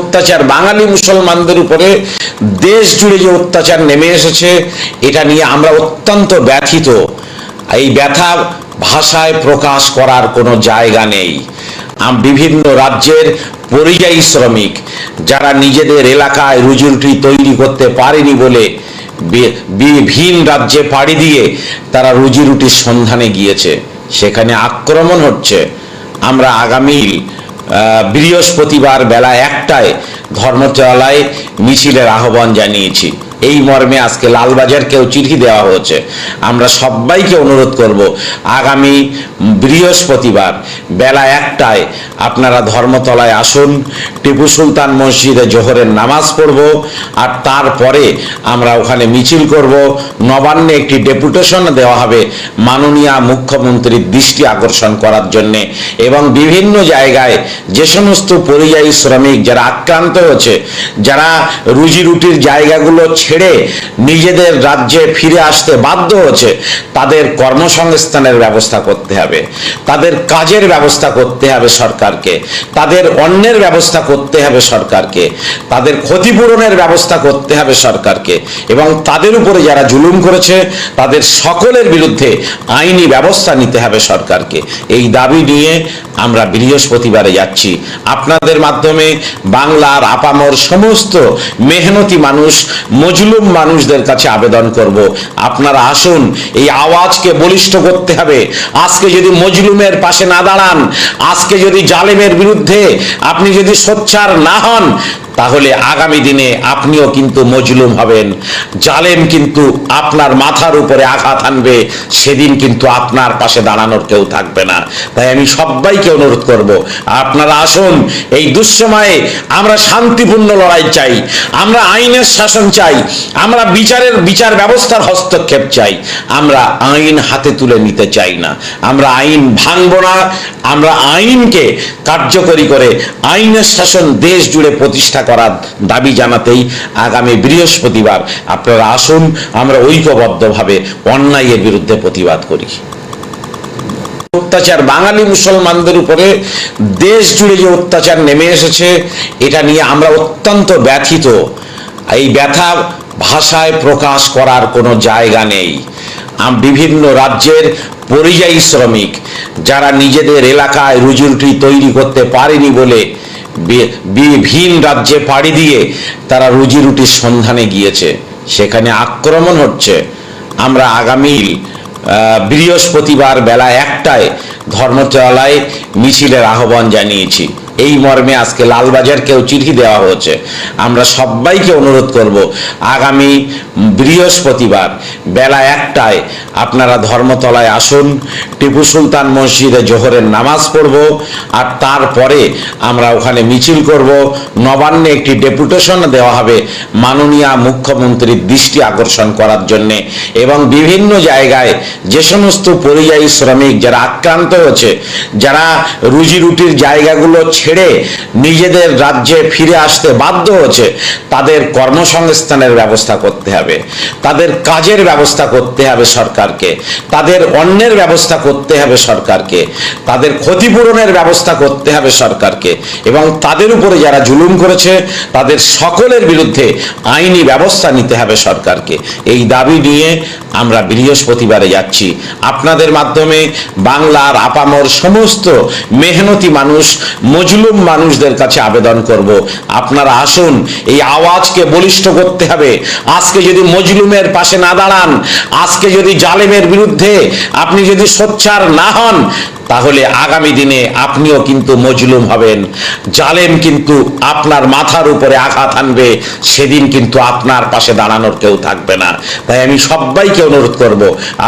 অত্যাচার। বাঙালি মুসলমানদের উপরে দেশ জুড়ে যে অত্যাচার নেমে এসেছে, এটা নিয়ে আমরা অত্যন্ত ব্যথিত। এই ব্যথা ভাষায় প্রকাশ করার কোনো জায়গা নেই। বিভিন্ন রাজ্যের পরিযায়ী শ্রমিক যারা নিজেদের এলাকায় রুজি রুটি তৈরি করতে পারেনি বলে ভিন রাজ্যে পাড়ি দিয়ে তারা রুজি রুটির সন্ধানে গিয়েছে। সেখানে আক্রমণ হচ্ছে। আমরা আগামী বৃহস্পতিবার বেলা একটায় ধর্মতলায় মিছিলের আহ্বান জানিয়েছি। এই মর্মে আজকে লালবাজারকেও চিঠি দেওয়া হয়েছে। আমরা সবাইকে অনুরোধ করব, আগামী বৃহস্পতিবার বেলা একটায় আপনারা ধর্মতলায় আসুন, টিপু সুলতান মসজিদে জোহরের নামাজ পড়ব, আর তারপরে আমরা ওখানে মিছিল করব। নবান্নে একটি ডেপুটেশন দেওয়া হবে মাননীয় মুখ্যমন্ত্রীর দৃষ্টি আকর্ষণ করার জন্যে এবং বিভিন্ন জায়গায় যে সমস্ত পরিযায়ী শ্রমিক যারা আক্রান্ত হয়েছে, যারা রুজি রুটির জায়গাগুলো ছেড়ে নিজেদের রাজ্যে ফিরে আসতে বাধ্য হচ্ছে, তাদের কর্মসংস্থানের ব্যবস্থা করতে হবে, তাদের কাজের ব্যবস্থা করতে হবে সরকারকে, তাদের অন্যের ব্যবস্থা করতে হবে সরকারকে, তাদের ক্ষতিপূরণের ব্যবস্থা করতে হবে সরকারকে, এবং তাদের উপরে যারা জুলুম করেছে, তাদের সকলের বিরুদ্ধে আইনি ব্যবস্থা নিতে হবে সরকারকে। এই দাবি নিয়ে আমরা বৃহস্পতিবারে যাচ্ছি। আপনাদের মাধ্যমে বাংলার আপামর সমস্ত মেহনতি মানুষ মজলুম মানুষদের কাছে আবেদন করব। আপনারা আসুন, এই আওয়াজকে বলিষ্ঠ করতে হবে। আজকে যদি মজলুমের পাশে না দাঁড়ান, আজকে যদি জালেমের বিরুদ্ধে আপনি যদি সোচ্চার না হন তাহলে আগামী দিনে আপনিও কিন্তু মজলুম হবেন। জালেম কিন্তু আপনার মাথার উপরে আঘাত আনবে, সেদিন কিন্তু আপনার পাশে দাঁড়ানোর কেউ থাকবে না। তাই আমি সবাইকে অনুরোধ করব, আপনারা আসুন, এই দুঃসময়ে আমরা শান্তিপূর্ণ লড়াই চাই, আমরা আইনের শাসন চাই, আমরা বিচারের, বিচার ব্যবস্থার হস্তক্ষেপ চাই, আমরা আইন হাতে তুলে নিতে চাই না। আমরা আইন ভাঙব না, আমরা আইনকে কার্যকরী করে আইনের শাসন দেশ জুড়ে প্রতিষ্ঠা করার দাবি জানাতেই আগামী বৃহস্পতিবার আপনারা আসুন, আমরা ঐক্যবদ্ধভাবে অন্যায়ের বিরুদ্ধে প্রতিবাদ করি। অত্যাচার বাঙালি মুসলমানদের উপরে দেশ জুড়ে যে অত্যাচার নেমে এসেছে, এটা নিয়ে আমরা অত্যন্ত ব্যথিত। এই ব্যথা ভাষায় প্রকাশ করার কোনো জায়গা নেই। বিভিন্ন রাজ্যের পরিযায়ী শ্রমিক, যারা নিজেদের এলাকায় রুজি রুটি তৈরি করতে পারেনি বলে ভিন রাজ্যে পাড়ি দিয়ে তারা রুজি রুটির সন্ধানে গিয়েছে। সেখানে আক্রমণ হচ্ছে। আমরা আগামী বৃহস্পতিবার বেলা একটায় ধর্মতলায় মিছিলের আহ্বান জানিয়েছি। এই মর্মে আজকে লালবাজারকেও চিঠি দেওয়া হয়েছে। আমরা সবাইকে অনুরোধ করব, আগামী বৃহস্পতিবার বেলা একটায় আপনারা ধর্মতলায় আসুন, টিপু সুলতান মসজিদে জোহরের নামাজ পড়ব, আর তারপরে আমরা ওখানে মিছিল করব। নবান্নে একটি ডেপুটেশন দেওয়া হবে মাননীয় মুখ্যমন্ত্রীর দৃষ্টি আকর্ষণ করার জন্যে। এবং বিভিন্ন জায়গায় যে সমস্ত পরিযায়ী শ্রমিক যারা আক্রান্ত হয়েছে, যারা রুজি রুটির জায়গাগুলো ছেড়ে নিজেদের রাজ্যে ফিরে আসতে বাধ্য হচ্ছে, তাদের কর্মসংস্থানের ব্যবস্থা করতে হবে, তাদের কাজের ব্যবস্থা করতে হবে সরকারকে, তাদের অন্যের ব্যবস্থা করতে হবে সরকারকে, তাদের ক্ষতিপূরণের ব্যবস্থা করতে হবে সরকারকে এবং তাদের উপরে যারা জুলুম করেছে, তাদের সকলের বিরুদ্ধে আইনি ব্যবস্থা নিতে হবে সরকারকে। এই দাবি নিয়ে আমরা বৃহস্পতিবারে যাচ্ছি। আপনাদের মাধ্যমে বাংলার আপামর সমস্ত মেহনতি মানুষ, মজলুম মানুষদের কাছে আবেদন করব। আপনারা আসুন, এই আওয়াজকে বলিষ্ঠ করতে হবে। আজকে যদি মজলুমের পাশে না দাঁড়ান, আজকে যদি জালেমের বিরুদ্ধে আপনি যদি সোচ্চার না হন তাহলে আগামী দিনে আপনিও কিন্তু মজলুম হবেন। জালেম কিন্তু আপনার মাথার উপরে আঘাত আনবে, সেদিন কিন্তু আপনার পাশে দাঁড়ানোর কেউ থাকবে না। তাই আমি সবাইকে অনুরোধ করব,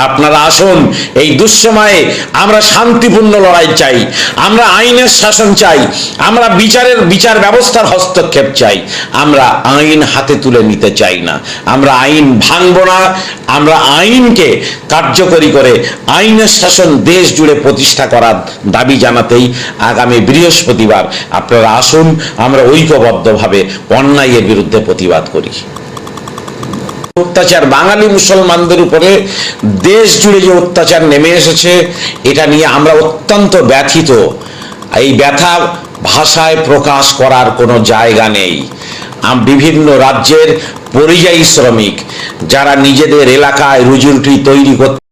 আপনারা আসুন, এই দুঃসময়ে আমরা শান্তিপূর্ণ লড়াই চাই, আমরা আইনের শাসন চাই, আমরা বিচারের, বিচার ব্যবস্থার হস্তক্ষেপ চাই, আমরা আইন হাতে তুলে নিতে চাই না। আমরা আইন ভাঙব না, আমরা আইনকে কার্যকরী করে আইনের শাসন দেশ জুড়ে প্রতিষ্ঠা করার দাবি জানাতেই আগামী বৃহস্পতিবার আপনারা আসুন, আমরা ঐক্যবদ্ধভাবে অন্যায়ের বিরুদ্ধে প্রতিবাদ করি। অত্যাচার, বাঙালি মুসলমানদের উপরে দেশ জুড়ে যে অত্যাচার নেমে এসেছে, এটা নিয়ে আমরা অত্যন্ত ব্যথিত। এই ব্যথা ভাষায় প্রকাশ করার কোনো জায়গা নেই। বিভিন্ন রাজ্যের পরিযায়ী শ্রমিক যারা নিজেদের এলাকায় রুজি রুটি তৈরি করতে